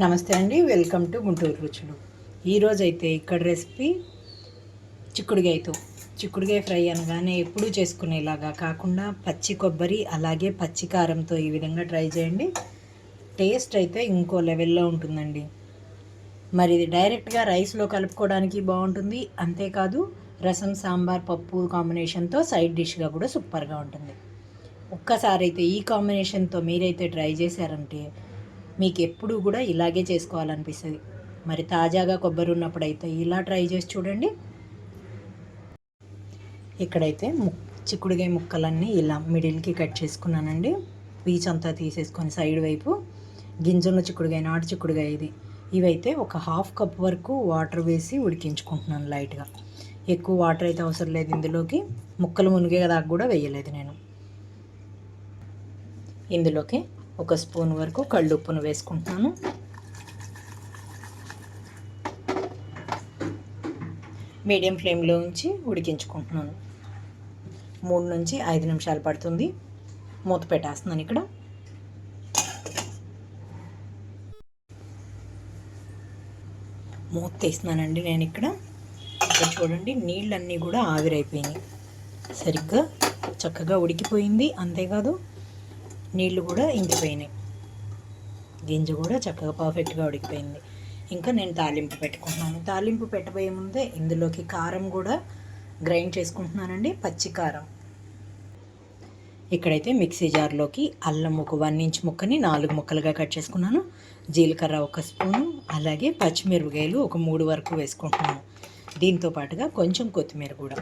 నమస్తే అండి welcome to Guntur రుచులు. ఈరోజైతే అయితే ఇక్కడ రెసిపీ చిక్కుడుగాయతో. చిక్కుడుగాయ ఫ్రై అనగానే ఎప్పుడూ చేసుకునేలాగా కాకుండా పచ్చి కొబ్బరి అలాగే పచ్చి కారంతో ఈ విధంగా ట్రై చేయండి. టేస్ట్ అయితే ఇంకో లెవెల్లో ఉంటుందండి. మరి ఇది డైరెక్ట్గా రైస్లో కలుపుకోవడానికి బాగుంటుంది. అంతేకాదు రసం సాంబార్ పప్పు కాంబినేషన్తో సైడ్ డిష్గా కూడా సూపర్గా ఉంటుంది. ఒక్కసారి అయితే ఈ కాంబినేషన్తో మీరైతే ట్రై చేశారంటే మీకు ఎప్పుడూ కూడా ఇలాగే చేసుకోవాలనిపిస్తుంది. మరి తాజాగా కొబ్బరి ఉన్నప్పుడు అయితే ఇలా ట్రై చేసి చూడండి. ఇక్కడైతే ము చిక్కుడుగాయ ముక్కలన్నీ ఇలా మిడిల్కి కట్ చేసుకున్నానండి. పీచ్ అంతా తీసేసుకొని సైడ్ వైపు గింజన్న చిక్కుడుగాయ నాటు చిక్కుడుగాయ ఇది. ఇవైతే ఒక హాఫ్ కప్ వరకు వాటర్ వేసి ఉడికించుకుంటున్నాను లైట్గా. ఎక్కువ వాటర్ అయితే అవసరం లేదు ఇందులోకి. ముక్కలు మునిగే దాకా కూడా వేయలేదు నేను. ఇందులోకి ఒక స్పూన్ వరకు కళ్ళుప్పును వేసుకుంటున్నాను మీడియం ఫ్లేమ్లో ఉంచి ఉడికించుకుంటున్నాను. మూడు నుంచి ఐదు నిమిషాలు పడుతుంది. మూత పెట్టేస్తున్నాను ఇక్కడ. మూత తీస్తున్నానండి నేను ఇక్కడ. ఇక్కడ చూడండి నీళ్ళన్నీ కూడా ఆవిరైపోయినాయి. సరిగ్గా చక్కగా ఉడికిపోయింది అంతేకాదు నీళ్ళు కూడా ఇంకిపోయినాయి. గింజ కూడా చక్కగా పర్ఫెక్ట్గా ఉడికిపోయింది. ఇంకా నేను తాలింపు పెట్టుకుంటున్నాను. తాలింపు పెట్టబోయే ముందే ఇందులోకి కారం కూడా గ్రైండ్ చేసుకుంటున్నానండి. పచ్చి కారం. ఇక్కడైతే మిక్సీ జార్లోకి అల్లం ఒక వన్ ఇంచ్ ముక్కని నాలుగు ముక్కలుగా కట్ చేసుకున్నాను. జీలకర్ర ఒక స్పూను అలాగే పచ్చిమిరపకాయలు ఒక మూడు వరకు వేసుకుంటున్నాను. దీంతో పాటుగా కొంచెం కొత్తిమీర కూడా.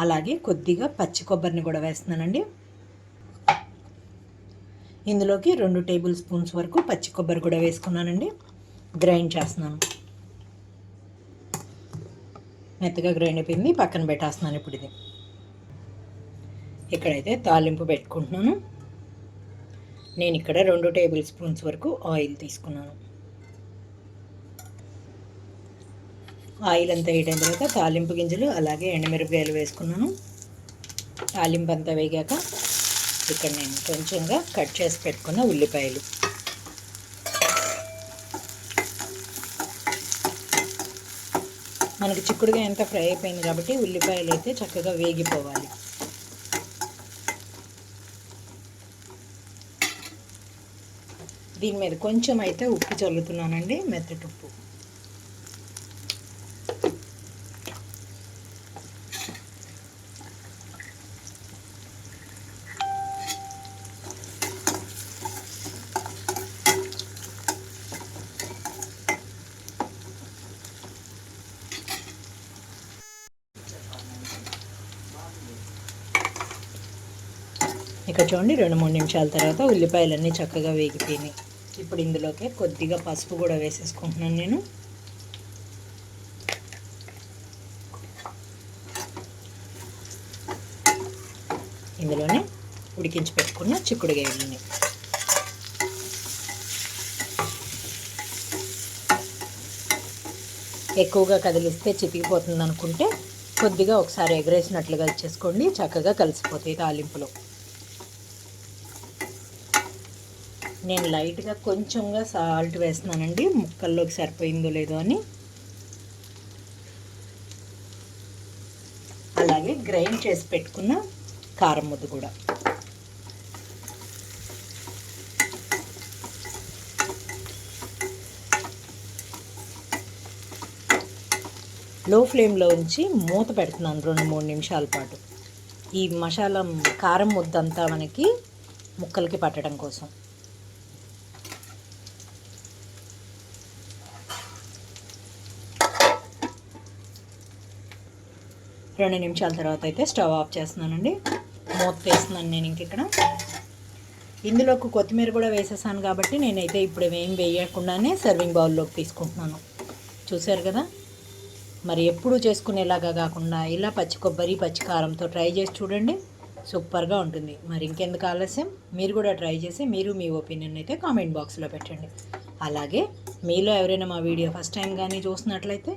అలాగే కొద్దిగా పచ్చి కొబ్బరిని కూడా వేస్తున్నానండి. ఇందులోకి రెండు టేబుల్ స్పూన్స్ వరకు పచ్చి కొబ్బరి కూడా వేసుకున్నానండి. గ్రైండ్ చేస్తున్నాను. మెత్తగా గ్రైండ్ అయిపోయింది. పక్కన పెట్టేస్తున్నాను ఇప్పుడు ఇది. ఇక్కడైతే తాలింపు పెట్టుకుంటున్నాను. నేను ఇక్కడ రెండు టేబుల్ స్పూన్స్ వరకు ఆయిల్ తీసుకున్నాను. ఆయిల్ అంతా వేయడం తర్వాత తాలింపు గింజలు అలాగే ఎండమిరపకాయలు వేసుకున్నాను. తాలింపు అంతా వేగాక ఇక్కడ నేను కొంచెంగా కట్ చేసి పెట్టుకున్న ఉల్లిపాయలు. మనకి చిక్కుడుగా ఎంత ఫ్రై అయిపోయింది కాబట్టి ఉల్లిపాయలు అయితే చక్కగా వేగిపోవాలి. దీని మీద కొంచెం అయితే ఉప్పు చల్లుతున్నానండి మెత్తటి ఉప్పు. ఇక చూడండి రెండు మూడు నిమిషాల తర్వాత ఉల్లిపాయలన్నీ చక్కగా వేగిపోయినాయి. ఇప్పుడు ఇందులోకి కొద్దిగా పసుపు కూడా వేసేసుకుంటున్నాను నేను. ఇందులోనే ఉడికించి పెట్టుకున్న చిక్కుడుగాయలని ఎక్కువగా కదిలిస్తే చితికిపోతుంది అనుకుంటే కొద్దిగా ఒకసారి ఎగరేసినట్లుగా ఇచ్చేసుకోండి చక్కగా కలిసిపోతాయి తాలింపులో. నేను లైట్గా కొంచెంగా సాల్ట్ వేస్తున్నానండి. ముక్కల్లోకి సరిపోయిందో లేదో అని. అలాగే గ్రైండ్ చేసి పెట్టుకున్న కారం ముద్ద కూడా. లో ఫ్లేమ్లో ఉంచి మూత పెడుతున్నాను రెండు మూడు నిమిషాల పాటు. ఈ మసాలా కారం ముద్దంతా మనకి ముక్కలకి పట్టడం కోసం. రెండు నిమిషాల తర్వాత అయితే స్టవ్ ఆఫ్ చేస్తున్నానండి. మూత వేస్తున్నాను నేను ఇంక ఇక్కడ. ఇందులోకి కొత్తిమీర కూడా వేసేసాను కాబట్టి నేనైతే ఇప్పుడు ఏం వేయకుండానే సర్వింగ్ బౌల్లోకి తీసుకుంటున్నాను. చూశారు కదా? మరి ఎప్పుడు చేసుకునేలాగా కాకుండా ఇలా పచ్చి కొబ్బరి పచ్చి కారంతో ట్రై చేసి చూడండి. సూపర్గా ఉంటుంది. మరి ఇంకెందుకు ఆలస్యం? మీరు కూడా ట్రై చేసి మీరు మీ ఒపీనియన్ అయితే కామెంట్ బాక్స్లో పెట్టండి. అలాగే మీలో ఎవరైనా మా వీడియో ఫస్ట్ టైం కానీ చూసినట్లయితే